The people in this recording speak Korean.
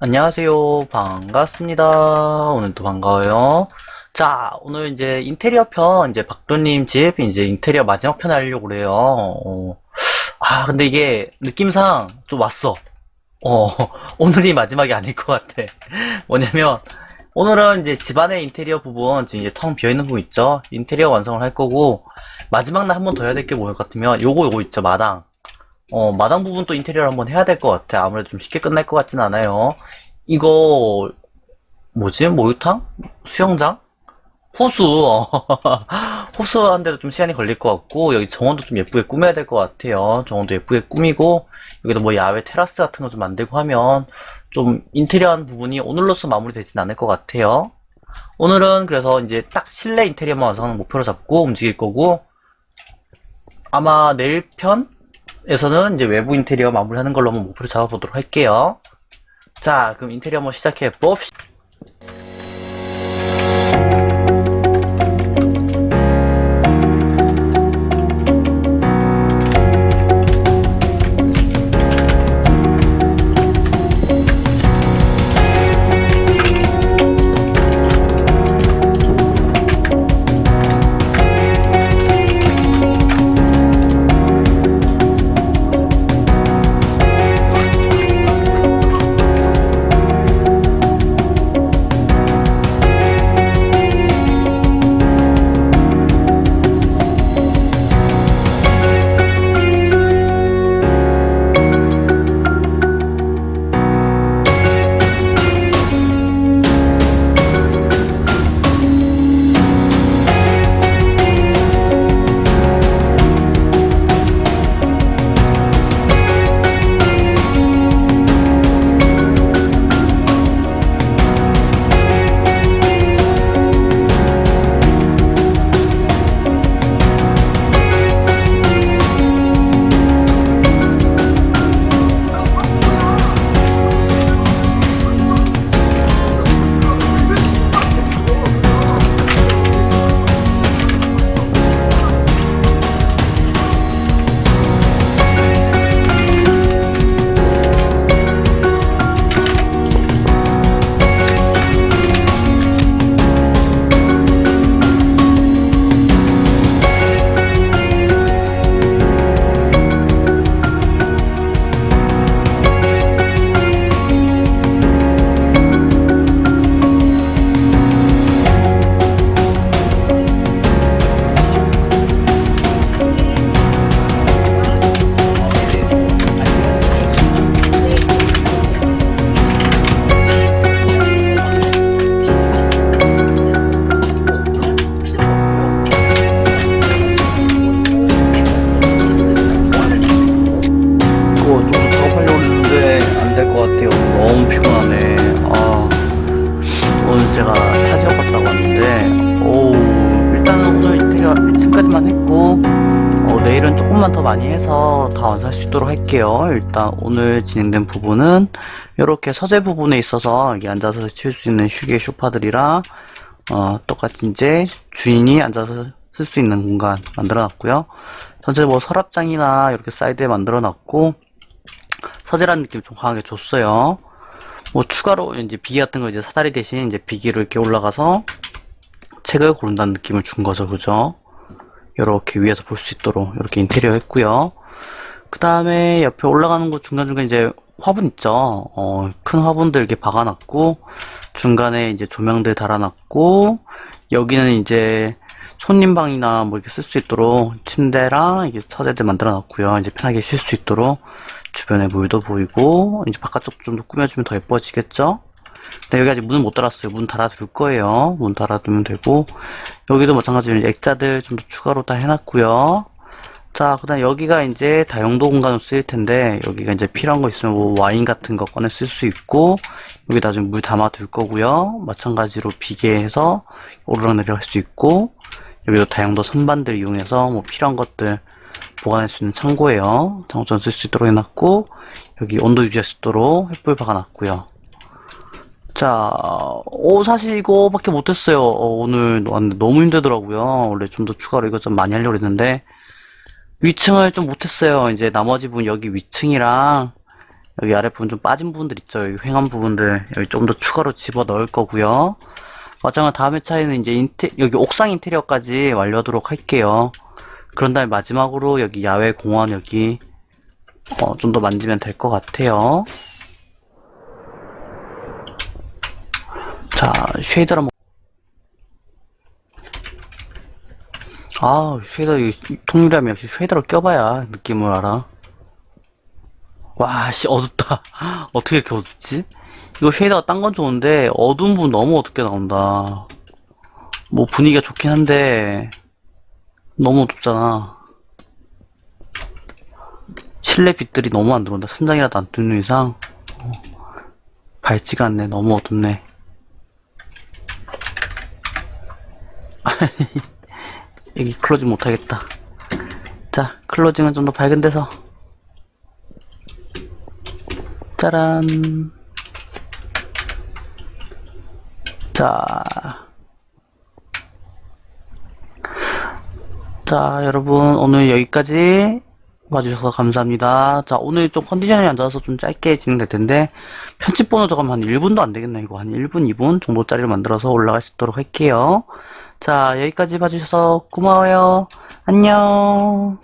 안녕하세요. 반갑습니다. 오늘도 반가워요. 자, 오늘 이제 인테리어 편, 이제 박도님 집, 이제 인테리어 마지막 편 하려고 그래요. 어. 아, 근데 이게 느낌상 좀 왔어. 어, 오늘이 마지막이 아닐 것 같아. 뭐냐면, 오늘은 이제 집안의 인테리어 부분, 지금 이제 텅 비어있는 부분 있죠? 인테리어 완성을 할 거고, 마지막 날 한 번 더 해야 될게뭘것 같으면, 요거, 요거 있죠, 마당. 어, 마당 부분 또 인테리어를 한번 해야 될 것 같아. 아무래도 좀 쉽게 끝날 것 같진 않아요. 이거, 뭐지? 목욕탕? 수영장? 호수, 어. 호수 하는데도 좀 시간이 걸릴 것 같고, 여기 정원도 좀 예쁘게 꾸며야 될 것 같아요. 정원도 예쁘게 꾸미고, 여기도 뭐 야외 테라스 같은 거 좀 만들고 하면, 좀 인테리어 하는 부분이 오늘로서 마무리되진 않을 것 같아요. 오늘은 그래서 이제 딱 실내 인테리어만 완성하는 목표로 잡고 움직일 거고, 아마 내일 편 에서는 이제 외부 인테리어 마무리하는 걸로 한번 목표를 잡아보도록 할게요. 자, 그럼 인테리어 한번 시작해 봅시다. 안 될 것 같아요. 너무 피곤하네. 아, 오늘 제가 타지역 갔다고 왔는데, 오, 일단은 오늘 인테리어 1층까지만 했고, 어, 내일은 조금만 더 많이 해서 다 완성할 수 있도록 할게요. 일단 오늘 진행된 부분은 이렇게 서재 부분에 있어서 앉아서 칠 수 있는 휴게 소파들이랑 어, 똑같이 이제 주인이 앉아서 쓸 수 있는 공간 만들어 놨고요. 전체 뭐 서랍장이나 이렇게 사이드에 만들어 놨고 서재라는 느낌 좀 강하게 줬어요. 뭐 추가로 이제 비기 같은 거 이제 사다리 대신 이제 비기로 이렇게 올라가서 책을 고른다는 느낌을 준 거죠, 그죠? 이렇게 위에서 볼 수 있도록 이렇게 인테리어 했고요. 그 다음에 옆에 올라가는 곳 중간중간 이제 화분 있죠. 어, 큰 화분들 이렇게 박아놨고 중간에 이제 조명들 달아놨고 여기는 이제 손님방이나 뭐 이렇게 쓸 수 있도록 침대랑 이게 서재들 만들어 놨고요. 이제 편하게 쉴 수 있도록 주변에 물도 보이고 이제 바깥쪽 좀 더 꾸며주면 더 예뻐지겠죠? 근데 여기 아직 문은 못 달았어요. 문 달아둘 거예요. 문 달아두면 되고 여기도 마찬가지로 액자들 좀 더 추가로 다 해놨고요. 자, 그 다음 여기가 이제 다용도 공간으로 쓰일 텐데 여기가 이제 필요한 거 있으면 뭐 와인 같은 거 꺼내 쓸 수 있고 여기 나중에 물 담아 둘 거고요. 마찬가지로 비계해서 오르락 내리락 할 수 있고 여기도 다용도 선반들 이용해서 뭐 필요한 것들 보관할 수 있는 창고예요. 장소전 쓸 수 있도록 해놨고 여기 온도 유지할 수 있도록 횃불 박아놨고요. 자, 오, 사실 이거밖에 못했어요. 어, 오늘 왔는데 너무 힘들더라고요. 원래 좀 더 추가로 이거 좀 많이 하려고 했는데 위층을 좀 못했어요. 이제 나머지 분 여기 위층이랑 여기 아래 부분 좀 빠진 부분들 있죠. 여기 횡한 부분들 여기 좀 더 추가로 집어 넣을 거고요. 마찬가지로 다음 회차에는 이제 인테, 여기 옥상 인테리어까지 완료하도록 할게요. 그런 다음에 마지막으로 여기 야외 공원 여기 어, 좀 더 만지면 될 것 같아요. 자, 쉐이더를 한번 아, 쉐이더, 이 통일하면 역시 쉐이더를 껴봐야 느낌을 알아. 와, 씨, 어둡다. 어떻게 이렇게 어둡지? 이거 쉐이더가 딴 건 좋은데, 어두운 부분 너무 어둡게 나온다. 뭐, 분위기가 좋긴 한데, 너무 어둡잖아. 실내 빛들이 너무 안 들어온다. 천장이라도 안 뚫는 이상, 어, 밝지가 않네. 너무 어둡네. 여기 클로징 못하겠다. 자, 클로징은 좀 더 밝은 데서. 짜란. 자. 자, 여러분, 오늘 여기까지 봐주셔서 감사합니다. 자, 오늘 좀 컨디션이 안 좋아서 좀 짧게 진행될 텐데, 편집 번호 적으면 한 1분도 안 되겠네. 이거 한 1분, 2분 정도짜리를 만들어서 올라갈 수 있도록 할게요. 자, 여기까지 봐주셔서 고마워요. 안녕.